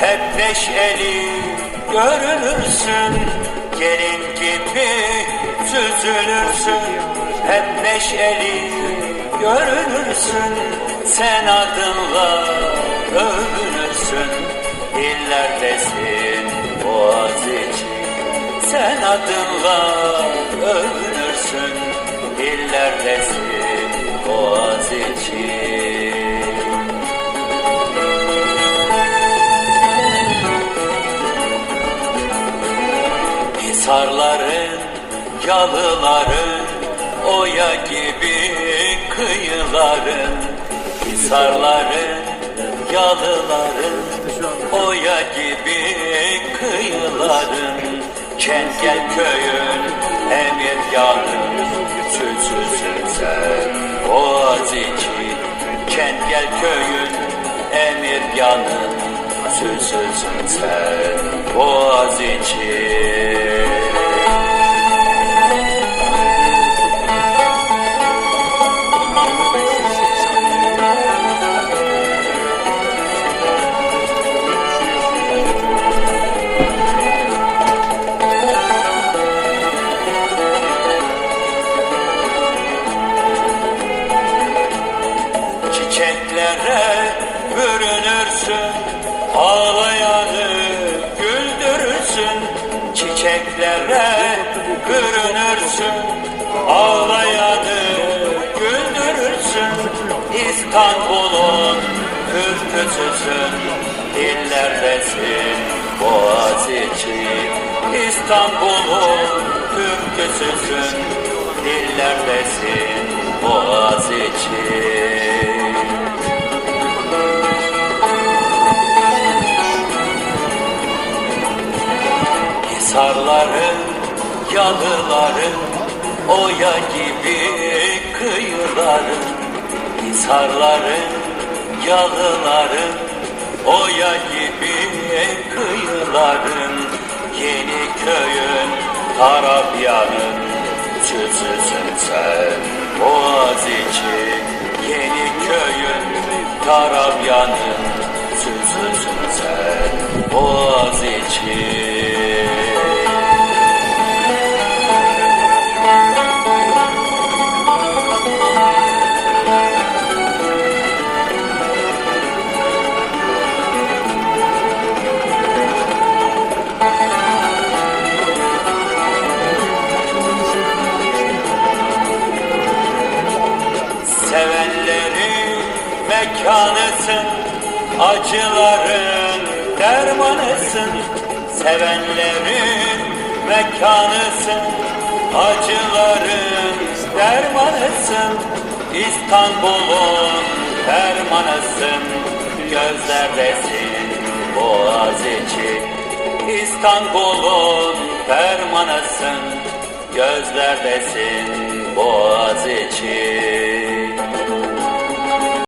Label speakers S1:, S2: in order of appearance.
S1: hep neşeli görünürsün. Gelin gibi süzülürsün hep neşeli görünürsün. Sen adınla övünürsün dillerdesin Boğaziçi Sen adınla övünürsün dillerdesin Hisarların, yalıların, oya gibi kıyıların. Hisarların, yalıların, oya gibi kıyıların. Çengel köyün, emir yanın, süzülsün sen Boğaziçi Çengel köyün, emir yanın, süzülsün sen Boğaziçi Çiçeklere bürünürsün Ağlayanı güldürürsün. Çiçeklere bürünürsün Ağlayanı güldürürsün. İstanbul'un ürkütüsün Dillerdesin Boğaziçi İstanbul'un ürkütüsün Dillerdesin Boğaziçi Hisarların, yalıların, oya gibi kıyıların Hisarların, yalıların, oya gibi kıyıların Yeni köyün, Tarabya'nın Süzüsün sen Boğaziçi Yeni köyün, Tarabya'nın Süzüsün sen Boğaziçi Sevenlerin mekanısın Acıların dermanısın Sevenlerin mekanısın Acıların dermanısın İstanbul'un dermanısın Gözlerdesin Boğaziçi İstanbul'un dermanısın Gözlerdesin Boğaziçi